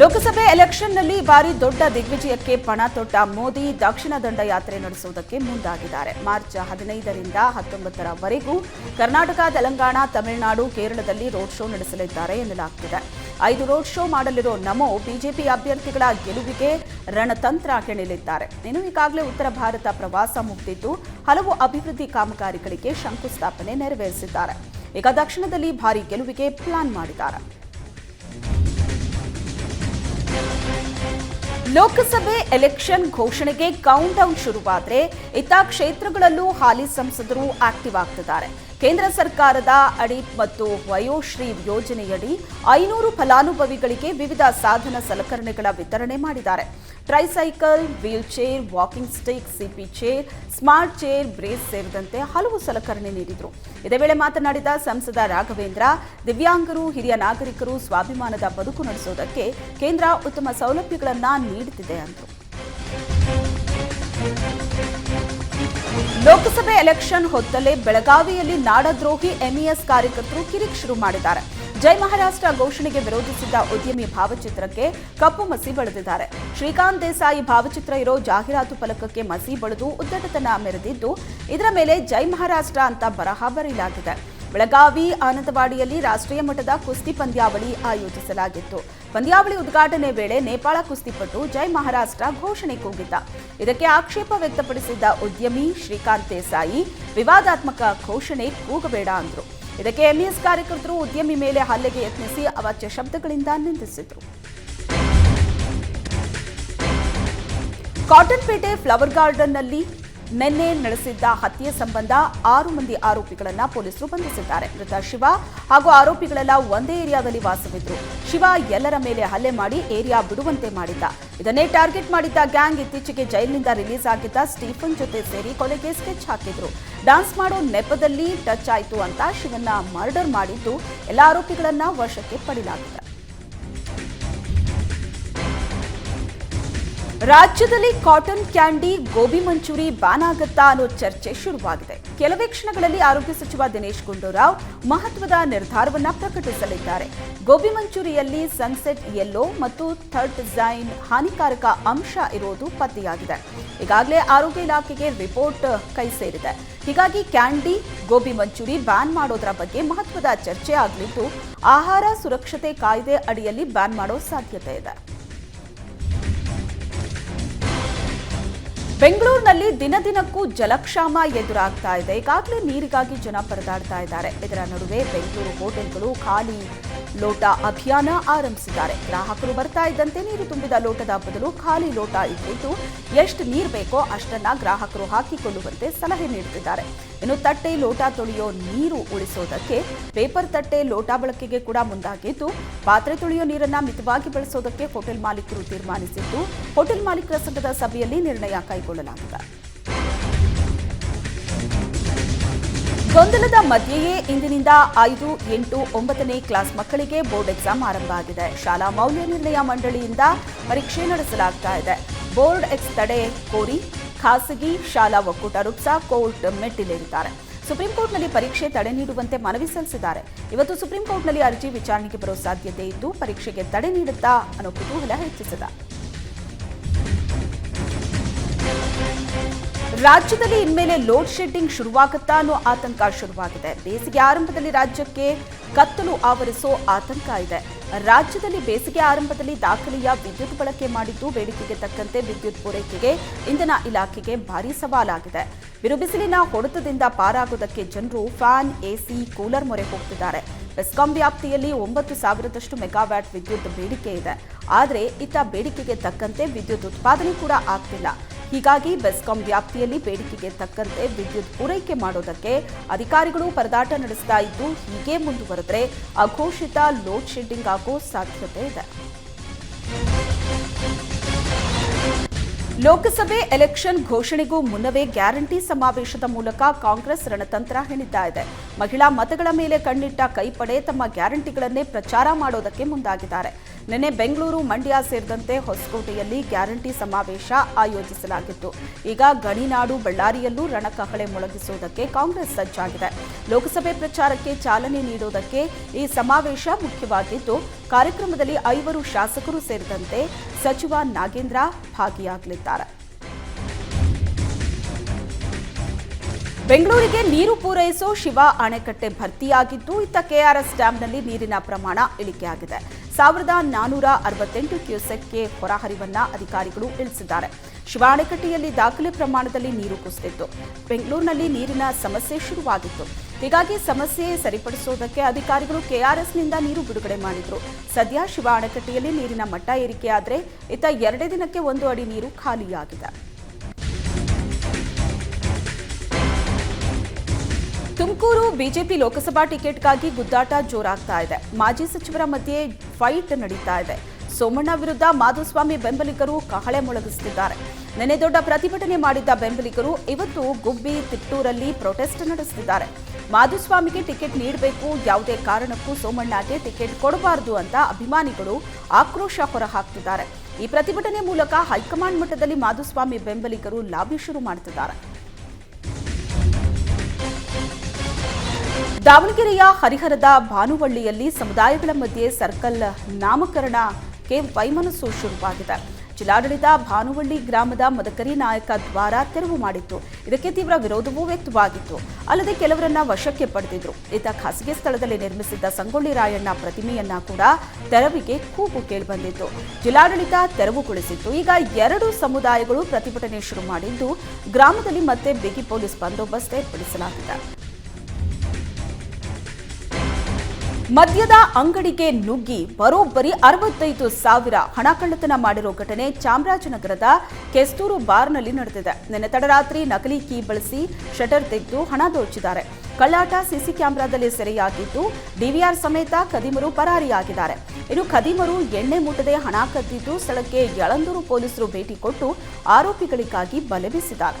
ಲೋಕಸಭೆ ಎಲೆಕ್ಷನ್ನಲ್ಲಿ ಭಾರಿ ದೊಡ್ಡ ದಿಗ್ವಿಜಯಕ್ಕೆ ಪಣ ತೊಟ್ಟ ಮೋದಿ ದಕ್ಷಿಣ ದಂಡ ಯಾತ್ರೆ ನಡೆಸುವುದಕ್ಕೆ ಮುಂದಾಗಿದ್ದಾರೆ. ಮಾರ್ಚ್ ಹದಿನೈದರಿಂದ ಹತ್ತೊಂಬತ್ತರವರೆಗೂ ಕರ್ನಾಟಕ, ತೆಲಂಗಾಣ, ತಮಿಳುನಾಡು, ಕೇರಳದಲ್ಲಿ ರೋಡ್ ಶೋ ನಡೆಸಲಿದ್ದಾರೆ ಎನ್ನಲಾಗ್ತಿದೆ. ಐದು ರೋಡ್ ಶೋ ಮಾಡಲಿರೋ ನಮೋ ಬಿಜೆಪಿ ಅಭ್ಯರ್ಥಿಗಳ ಗೆಲುವಿಗೆ ರಣತಂತ್ರ ಕೆಣಲಿದ್ದಾರೆ. ಇನ್ನು ಈಗಾಗಲೇ ಉತ್ತರ ಭಾರತ ಪ್ರವಾಸ ಮುಗಿದಿದ್ದು, ಹಲವು ಅಭಿವೃದ್ಧಿ ಕಾಮಗಾರಿಗಳಿಗೆ ಶಂಕುಸ್ಥಾಪನೆ ನೆರವೇರಿಸಿದ್ದಾರೆ. ಈಗ ದಕ್ಷಿಣದಲ್ಲಿ ಭಾರಿ ಗೆಲುವಿಗೆ ಪ್ಲಾನ್ ಮಾಡಿದ್ದಾರೆ. ಲೋಕಸಭೆ ಎಲೆಕ್ಷನ್ ಘೋಷಣೆಗೆ ಕೌಂಟ್ ಡೌನ್ ಶುರುವಾದರೆ ಇತ್ತ ಕ್ಷೇತ್ರಗಳಲ್ಲೂ ಹಾಲಿ ಸಂಸದರು ಆಕ್ಟಿವ್ ಆಗ್ತಿದ್ದಾರೆ. ಕೇಂದ್ರ ಸರ್ಕಾರದ ಅಡಿ ಮತ್ತು ವಯೋಶ್ರೀ ಯೋಜನೆಯಡಿ ಐನೂರು ಫಲಾನುಭವಿಗಳಿಗೆ ವಿವಿಧ ಸಾಧನ ಸಲಕರಣೆಗಳ ವಿತರಣೆ ಮಾಡಿದ್ದಾರೆ. Tricycle, wheelchair, walking stick, CP chair, smart chair, brace ಸೇರಿದಂತೆ ಹಲವು ಸಲಕರಣೆ ನೀಡಿದರು. ಇದೇ ವೇಳೆ ಮಾತನಾಡಿದ ಸಂಸದ ರಾಘವೇಂದ್ರ, ದಿವ್ಯಾಂಗರು, ಹಿರಿಯ ನಾಗರಿಕರು ಸ್ವಾಭಿಮಾನದ ಬದುಕು ನಡೆಸುವುದಕ್ಕೆ ಕೇಂದ್ರ ಉತ್ತಮ ಸೌಲಭ್ಯಗಳನ್ನು ನೀಡುತ್ತಿದೆ ಅಂದರು. ಲೋಕಸಭೆ ಎಲೆಕ್ಷನ್ ಹೊತ್ತಲ್ಲೇ ಬೆಳಗಾವಿಯಲ್ಲಿ ನಾಡದ್ರೋಹಿ ಎಂಇಎಸ್ ಕಾರ್ಯಕರ್ತರು ಕಿರಿಕ್ ಶುರು ಮಾಡಿದ್ದಾರೆ. ಜೈ ಮಹಾರಾಷ್ಟ್ರ ಘೋಷಣೆಗೆ ವಿರೋಧಿಸಿದ್ದ ಉದ್ಯಮಿ ಭಾವಚಿತ್ರಕ್ಕೆ ಕಪ್ಪು ಮಸಿ ಬಳಿದಿದ್ದಾರೆ. ಶ್ರೀಕಾಂತ್ ದೇಸಾಯಿ ಭಾವಚಿತ್ರ ಇರೋ ಜಾಹೀರಾತು ಫಲಕಕ್ಕೆ ಮಸಿ ಬಳಿದು ಉದ್ದಟತನ ಮೆರೆದಿದ್ದು, ಇದರ ಮೇಲೆ ಜೈ ಮಹಾರಾಷ್ಟ್ರ ಅಂತ ಬರಹ ಬರೆಯಲಾಗಿದೆ ಬೆಳಗಾವಿ, ಆನಂದವಾಡಿಯಲ್ಲಿ ರಾಷ್ಟ್ರೀಯ ಮಟ್ಟದ ಕುಸ್ತಿ ಪಂದ್ಯಾವಳಿ ಆಯೋಜಿಸಲಾಗಿತ್ತು. ಪಂದ್ಯಾವಳಿ ಉದ್ಘಾಟನೆ ವೇಳೆ ನೇಪಾಳ ಕುಸ್ತಿಪಟು ಜೈ ಮಹಾರಾಷ್ಟ್ರ ಘೋಷಣೆ ಕೂಗಿದ್ದ. ಇದಕ್ಕೆ ಆಕ್ಷೇಪ ವ್ಯಕ್ತಪಡಿಸಿದ್ದ ಉದ್ಯಮಿ ಶ್ರೀಕಾಂತ್ ದೇಸಾಯಿ ವಿವಾದಾತ್ಮಕ ಘೋಷಣೆ ಕೂಗಬೇಡ ಅಂದ್ರು. ಇದಕ್ಕೆ ಎಂಇಎಸ್ ಕಾರ್ಯಕರ್ತರು ಉದ್ಯಮಿ ಮೇಲೆ ಹಲ್ಲೆಗೆ ಯತ್ನಿಸಿ ಅವಾಚ್ಯ ಶಬ್ದಗಳಿಂದ ನಿಂದಿಸಿದ್ರು. ಕಾಟನ್ಪೇಟೆ ಫ್ಲವರ್ ಗಾರ್ಡನ್ನಲ್ಲಿ ನಿನ್ನೆ ನಡೆಸಿದ್ದ ಹತ್ಯೆ ಸಂಬಂಧ ಆರು ಮಂದಿ ಆರೋಪಿಗಳನ್ನು ಪೊಲೀಸರು ಬಂಧಿಸಿದ್ದಾರೆ. ಮೃತ ಶಿವ ಹಾಗೂ ಆರೋಪಿಗಳೆಲ್ಲ ಒಂದೇ ಏರಿಯಾದಲ್ಲಿ ವಾಸವಿದ್ರು. ಶಿವ ಎಲ್ಲರ ಮೇಲೆ ಹಲ್ಲೆ ಮಾಡಿ ಏರಿಯಾ ಬಿಡುವಂತೆ ಮಾಡಿದ್ದ. ಇದನ್ನೇ ಟಾರ್ಗೆಟ್ ಮಾಡಿದ್ದ ಗ್ಯಾಂಗ್ ಇತ್ತೀಚೆಗೆ ಜೈಲಿನಿಂದ ರಿಲೀಸ್ ಆಗಿದ್ದ ಸ್ಟೀಫನ್ ಜೊತೆ ಸೇರಿ ಕೊಲೆಗೆ ಸ್ಕೆಚ್ ಹಾಕಿದ್ರು. ಡಾನ್ಸ್ ಮಾಡೋ ನೆಪದಲ್ಲಿ ಟಚ್ ಆಯಿತು ಅಂತ ಶಿವನ್ನ ಮರ್ಡರ್ ಮಾಡಿದ್ದು ಎಲ್ಲ ಆರೋಪಿಗಳನ್ನ ವಶಕ್ಕೆ ಪಡೆಯಲಾಗಿದೆ. ರಾಜ್ಯದಲ್ಲಿ cotton candy, gobi manchurian, ban ಆಗತ್ತಾ ಅನ್ನೋ ಚರ್ಚೆ ಶುರುವಾಗಿದೆ. ಕೆಲವೇ ಕ್ಷಣಗಳಲ್ಲಿ ಆರೋಗ್ಯ ಸಚಿವ ದಿನೇಶ್ ಗುಂಡೂರಾವ್ ಮಹತ್ವದ ನಿರ್ಧಾರವನ್ನ ಪ್ರಕಟಿಸಲಿದ್ದಾರೆ. ಗೋಬಿ ಮಂಚೂರಿಯಲ್ಲಿ ಸನ್ಸೆಟ್ ಯೆಲ್ಲೋ ಮತ್ತು ಥರ್ಡ್ ಡಿಸೈನ್ ಹಾನಿಕಾರಕ ಅಂಶ ಇರೋದು ಪತ್ತೆಯಾಗಿದೆ. ಈಗಾಗಲೇ ಆರೋಗ್ಯ ಇಲಾಖೆಗೆ ರಿಪೋರ್ಟ್ ಕೈ ಸೇರಿದೆ. ಹೀಗಾಗಿ ಕ್ಯಾಂಡಿ, ಗೋಬಿ ಮಂಚೂರಿ, ಬ್ಯಾನ್ ಮಾಡೋದರ ಬಗ್ಗೆ ಮಹತ್ವದ ಚರ್ಚೆ ಆಗಲಿದ್ದು, ಆಹಾರ ಸುರಕ್ಷತೆ ಕಾಯ್ದೆ ಅಡಿಯಲ್ಲಿ ಬ್ಯಾನ್ ಮಾಡೋ ಸಾಧ್ಯತೆ ಇದೆ. ಬೆಂಗಳೂರಿನಲ್ಲಿ ದಿನ ದಿನಕ್ಕೂ ಜಲಕ್ಷಾಮ ಎದುರಾಗ್ತಾ ಇದೆ. ಈಗಾಗಲೇ ನೀರಿಗಾಗಿ ಜನ ಪರದಾಡ್ತಾ ಇದ್ದಾರೆ. ಇದರ ನಡುವೆ ಬೆಂಗಳೂರು ಹೋಟೆಲ್ಗಳು ಖಾಲಿ. ಲೋಟ ಅಭಿಯಾನ ಆರಂಭಿಸಿದ್ದಾರೆ. ಗ್ರಾಹಕರು ಬರ್ತಾ ಇದ್ದಂತೆ ನೀರು ತುಂಬಿದ ಲೋಟದ ಬದಲು ಖಾಲಿ ಲೋಟ ಇಟ್ಟಿದ್ದು ಎಷ್ಟು ನೀರು ಬೇಕೋ ಅಷ್ಟನ್ನ ಗ್ರಾಹಕರು ಹಾಕಿಕೊಳ್ಳುವಂತೆ ಸಲಹೆ ನೀಡುತ್ತಿದ್ದಾರೆ. ಇನ್ನು ತಟ್ಟೆ ಲೋಟ ತೊಳೆಯೋ ನೀರು ಉಳಿಸೋದಕ್ಕೆ ಪೇಪರ್ ತಟ್ಟೆ ಲೋಟ ಬಳಕೆಗೆ ಕೂಡ ಮುಂದಾಗಿದ್ದು, ಪಾತ್ರೆ ತೊಳೆಯೋ ನೀರನ್ನ ಮಿತವಾಗಿ ಬಳಸೋದಕ್ಕೆ ಹೋಟೆಲ್ ಮಾಲೀಕರು ತೀರ್ಮಾನಿಸಿದ್ದು, ಹೋಟೆಲ್ ಮಾಲೀಕರ ಸಂಘದ ಸಭೆಯಲ್ಲಿ ನಿರ್ಣಯ ಕೈಗೊಳ್ಳಲಾಗಿದೆ. ಗೊಂದಲದ ಮಧ್ಯೆಯೇ ಇಂದಿನಿಂದ ಐದು, ಎಂಟು, ಒಂಬತ್ತನೇ ಕ್ಲಾಸ್ ಮಕ್ಕಳಿಗೆ ಬೋರ್ಡ್ ಎಕ್ಸಾಮ್ ಆರಂಭ ಆಗಿದೆ. ಶಾಲಾ ಮೌಲ್ಯ ನಿರ್ಣಯ ಮಂಡಳಿಯಿಂದ ಪರೀಕ್ಷೆ ನಡೆಸಲಾಗ್ತಾ ಇದೆ. ಬೋರ್ಡ್ ಎಕ್ಸ್ ತಡೆ ಕೋರಿ ಖಾಸಗಿ ಶಾಲಾ ಒಕ್ಕೂಟ ರುಪ್ಸಾ ಕೋರ್ಟ್ ಮೆಟ್ಟಿಲೇರಿದ್ದಾರೆ. ಸುಪ್ರೀಂ ಕೋರ್ಟ್ನಲ್ಲಿ ಪರೀಕ್ಷೆ ತಡೆ ನೀಡುವಂತೆ ಮನವಿ ಸಲ್ಲಿಸಿದ್ದಾರೆ. ಇವತ್ತು ಸುಪ್ರೀಂ ಕೋರ್ಟ್ನಲ್ಲಿ ಅರ್ಜಿ ವಿಚಾರಣೆಗೆ ಬರೋ ಸಾಧ್ಯತೆ ಇದ್ದು ಪರೀಕ್ಷೆಗೆ ತಡೆ ನೀಡುತ್ತಾ ಅನ್ನೋ ಕುತೂಹಲ ಹೆಚ್ಚಿಸಿದೆ. ರಾಜ್ಯದಲ್ಲಿ ಇನ್ಮೇಲೆ ಲೋಡ್ ಶೆಡ್ಡಿಂಗ್ ಶುರುವಾಗುತ್ತಾ ಅನ್ನೋ ಆತಂಕ ಶುರುವಾಗಿದೆ. ಬೇಸಿಗೆ ಆರಂಭದಲ್ಲಿ ರಾಜ್ಯಕ್ಕೆ ಕತ್ತಲು ಆವರಿಸೋ ಆತಂಕ ಇದೆ. ರಾಜ್ಯದಲ್ಲಿ ಬೇಸಿಗೆ ಆರಂಭದಲ್ಲಿ ದಾಖಲೆಯ ವಿದ್ಯುತ್ ಬಳಕೆ ಮಾಡಿದ್ದು ಬೇಡಿಕೆಗೆ ತಕ್ಕಂತೆ ವಿದ್ಯುತ್ ಪೂರೈಕೆಗೆ ಇಂಧನ ಇಲಾಖೆಗೆ ಭಾರೀ ಸವಾಲಾಗಿದೆ. ಬಿರುಬಿಸಿಲಿನ ಹೊಡೆತದಿಂದ ಪಾರಾಗೋದಕ್ಕೆ ಜನರು ಫ್ಯಾನ್, ಎಸಿ, ಕೂಲರ್ ಮೊರೆ ಹೋಗ್ತಿದ್ದಾರೆ. ಬೆಸ್ಕಾಂ ವ್ಯಾಪ್ತಿಯಲ್ಲಿ ಒಂಬತ್ತು ಸಾವಿರದಷ್ಟು ಮೆಗಾವ್ಯಾಟ್ ವಿದ್ಯುತ್ ಬೇಡಿಕೆ ಇದೆ. ಆದರೆ ಇತ್ತ ಬೇಡಿಕೆಗೆ ತಕ್ಕಂತೆ ವಿದ್ಯುತ್ ಉತ್ಪಾದನೆ ಕೂಡ ಆಗ್ತಿಲ್ಲ. ಹೀಗಾಗಿ ಬೆಸ್ಕಾಂ ವ್ಯಾಪ್ತಿಯಲ್ಲಿ ಬೇಡಿಕೆಗೆ ತಕ್ಕಂತೆ ವಿದ್ಯುತ್ ಪೂರೈಕೆ ಮಾಡೋದಕ್ಕೆ ಅಧಿಕಾರಿಗಳು ಪರದಾಟ ನಡೆಸ್ತಾ ಇದ್ದು ಹೀಗೆ ಮುಂದುವರೆದರೆ ಅಘೋಷಿತ ಲೋಡ್ ಶೆಡ್ಡಿಂಗ್ ಆಗೋ ಸಾಧ್ಯತೆ ಇದೆ. ಲೋಕಸಭೆ ಎಲೆಕ್ಷನ್ ಘೋಷಣೆಗೂ ಮುನ್ನವೇ ಗ್ಯಾರಂಟಿ ಸಮಾವೇಶದ ಮೂಲಕ ಕಾಂಗ್ರೆಸ್ ರಣತಂತ್ರ ಹೆಣಿತಾ ಇದೆ. ಮಹಿಳಾ ಮತಗಳ ಮೇಲೆ ಕಣ್ಣಿಟ್ಟ ಕೈಪಡೆ ತಮ್ಮ ಗ್ಯಾರಂಟಿಗಳನ್ನೇ ಪ್ರಚಾರ ಮಾಡೋದಕ್ಕೆ ಮುಂದಾಗಿದ್ದಾರೆ. ನಿನ್ನೆ ಬೆಂಗಳೂರು ಮಂಡ್ಯ ಸೇರಿದಂತೆ ಹೊಸಕೋಟೆಯಲ್ಲಿ ಗ್ಯಾರಂಟಿ ಸಮಾವೇಶ ಆಯೋಜಿಸಲಾಗಿತ್ತು. ಈಗ ಗಣಿನಾಡು ಬಳ್ಳಾರಿಯಲ್ಲೂ ರಣಕಹಳೆ ಮೊಳಗಿಸುವುದಕ್ಕೆ ಕಾಂಗ್ರೆಸ್ ಸಜ್ಜಾಗಿದೆ. ಲೋಕಸಭೆ ಪ್ರಚಾರಕ್ಕೆ ಚಾಲನೆ ನೀಡುವುದಕ್ಕೆ ಈ ಸಮಾವೇಶ ಮುಖ್ಯವಾಗಿದ್ದು, ಕಾರ್ಯಕ್ರಮದಲ್ಲಿ ಐವರು ಶಾಸಕರು ಸೇರಿದಂತೆ ಸಚಿವ ನಾಗೇಂದ್ರ ಭಾಗಿಯಾಗಲಿದ್ದಾರೆ. ಬೆಂಗಳೂರಿಗೆ ನೀರು ಪೂರೈಸೋ ಶಿವ ಅಣೆಕಟ್ಟೆ ಭರ್ತಿಯಾಗಿದ್ದು, ಇತ್ತ ಕೆಆರ್ಎಸ್ ಡ್ಯಾಂನಲ್ಲಿ ನೀರಿನ ಪ್ರಮಾಣ ಇಳಿಕೆಯಾಗಿದೆ. ಸಾವಿರದ ನಾನೂರ ಅರವತ್ತೆಂಟು ಕ್ಯೂಸೆಕ್ಗೆ ಹೊರಹರಿವನ್ನ ಅಧಿಕಾರಿಗಳು ಇಳಿಸಿದ್ದಾರೆ. ಶಿವ ಅಣೆಕಟ್ಟೆಯಲ್ಲಿ ದಾಖಲೆ ಪ್ರಮಾಣದಲ್ಲಿ ನೀರು ಕುಸಿದಿತ್ತು. ಬೆಂಗಳೂರಿನಲ್ಲಿ ನೀರಿನ ಸಮಸ್ಯೆ ಶುರುವಾಗಿತ್ತು. ಹೀಗಾಗಿ ಸಮಸ್ಯೆ ಸರಿಪಡಿಸುವುದಕ್ಕೆ ಅಧಿಕಾರಿಗಳು ಕೆಆರ್ಎಸ್ನಿಂದ ನೀರು ಬಿಡುಗಡೆ ಮಾಡಿದ್ರು. ಸದ್ಯ ಶಿವ ಅಣೆಕಟ್ಟೆಯಲ್ಲಿ ನೀರಿನ ಮಟ್ಟ ಏರಿಕೆಯಾದರೆ ಇತ್ತ ಎರಡೇ ದಿನಕ್ಕೆ ಒಂದು ಅಡಿ ನೀರು ಖಾಲಿಯಾಗಿದೆ. ತುಮಕೂರು ಬಿಜೆಪಿ ಲೋಕಸಭಾ ಟಿಕೆಟ್ಗಾಗಿ ಗುದ್ದಾಟ ಜೋರಾಗ್ತಾ ಇದೆ. ಮಾಜಿ ಸಚಿವರ ಮಧ್ಯೆ ಫೈಟ್ ನಡೀತಾ ಇದೆ. ಸೋಮಣ್ಣ ವಿರುದ್ಧ ಮಾಧುಸ್ವಾಮಿ ಬೆಂಬಲಿಗರು ಕಹಳೆ ಮೊಳಗಿಸುತ್ತಿದ್ದಾರೆ. ನಿನ್ನೆ ದೊಡ್ಡ ಪ್ರತಿಭಟನೆ ಮಾಡಿದ್ದ ಬೆಂಬಲಿಗರು ಇವತ್ತು ಗುಬ್ಬಿ ತಿಟ್ಟೂರಲ್ಲಿ ಪ್ರೊಟೆಸ್ಟ್ ನಡೆಸುತ್ತಿದ್ದಾರೆ. ಮಾಧುಸ್ವಾಮಿಗೆ ಟಿಕೆಟ್ ನೀಡಬೇಕು. ಯಾವುದೇ ಕಾರಣಕ್ಕೂ ಸೋಮಣ್ಣಗೆ ಟಿಕೆಟ್ ಕೊಡಬಾರದು ಅಂತ ಅಭಿಮಾನಿಗಳು ಆಕ್ರೋಶ ಹೊರಹಾಕ್ತಿದ್ದಾರೆ. ಈ ಪ್ರತಿಭಟನೆ ಮೂಲಕ ಹೈಕಮಾಂಡ್ ಮಟ್ಟದಲ್ಲಿ ಮಾಧುಸ್ವಾಮಿ ಬೆಂಬಲಿಗರು ಲಾಬಿ ಶುರು ಮಾಡುತ್ತಿದ್ದಾರೆ ದಾವಣಗೆರೆಯ ಹರಿಹರದ ಭಾನುವಳ್ಳಿಯಲ್ಲಿ ಸಮುದಾಯಗಳ ಮಧ್ಯೆ ಸರ್ಕಲ್ ನಾಮಕರಣಕ್ಕೆ ವೈಮನಸ್ಸು ಶುರುವಾಗಿದೆ. ಜಿಲ್ಲಾಡಳಿತ ಭಾನುವಳ್ಳಿ ಗ್ರಾಮದ ಮದಕರಿ ನಾಯಕ ದ್ವಾರ ತೆರವು ಮಾಡಿತ್ತು. ಇದಕ್ಕೆ ತೀವ್ರ ವಿರೋಧವೂ ವ್ಯಕ್ತವಾಗಿತ್ತು. ಅಲ್ಲದೆ ಕೆಲವರನ್ನ ವಶಕ್ಕೆ ಪಡೆದಿದ್ರು. ಇತ್ತ ಖಾಸಗಿ ಸ್ಥಳದಲ್ಲಿ ನಿರ್ಮಿಸಿದ್ದ ಸಂಗೊಳ್ಳಿ ರಾಯಣ್ಣ ಪ್ರತಿಮೆಯನ್ನ ಕೂಡ ತೆರವಿಗೆ ಕೂಗು ಕೇಳಿಬಂದಿತ್ತು. ಜಿಲ್ಲಾಡಳಿತ ತೆರವುಗೊಳಿಸಿತ್ತು. ಈಗ ಎರಡು ಸಮುದಾಯಗಳು ಪ್ರತಿಭಟನೆ ಶುರು ಮಾಡಿದ್ದು ಗ್ರಾಮದಲ್ಲಿ ಮತ್ತೆ ಬಿಗಿ ಪೊಲೀಸ್ ಬಂದೋಬಸ್ತ್ ಏರ್ಪಡಿಸಲಾಗಿದೆ. ಮದ್ಯದ ಅಂಗಡಿಗೆ ನುಗ್ಗಿ ಬರೋಬ್ಬರಿ ಅರವತ್ತೈದು ಸಾವಿರ ಹಣ ಕಳ್ಳತನ ಮಾಡಿರೋ ಘಟನೆ ಚಾಮರಾಜನಗರದ ಕೆಸ್ತೂರು ಬಾರ್ನಲ್ಲಿ ನಡೆದಿದೆ. ನಿನ್ನೆ ತಡರಾತ್ರಿ ನಕಲಿ ಕೀ ಬಳಸಿ ಶಟರ್ ತೆಗೆದು ಹಣ ದೋಚಿದ್ದಾರೆ. ಕಳ್ಳಾಟ ಸಿಸಿ ಕ್ಯಾಮೆರಾದಲ್ಲಿ ಸೆರೆಯಾಗಿದ್ದು, ಡಿವಿಆರ್ ಸಮೇತ ಕದಿಮರು ಪರಾರಿಯಾಗಿದ್ದಾರೆ. ಇನ್ನು ಖದೀಮರು ಎಣ್ಣೆ ಮುಟ್ಟದೆ ಹಣ ಕದ್ದಿದ್ದು, ಸ್ಥಳಕ್ಕೆ ಯಳಂದೂರು ಪೊಲೀಸರು ಭೇಟಿ ಕೊಟ್ಟು ಆರೋಪಿಗಳಿಗಾಗಿ ಬಲೆ ಬೀಸಿದ್ದಾರೆ.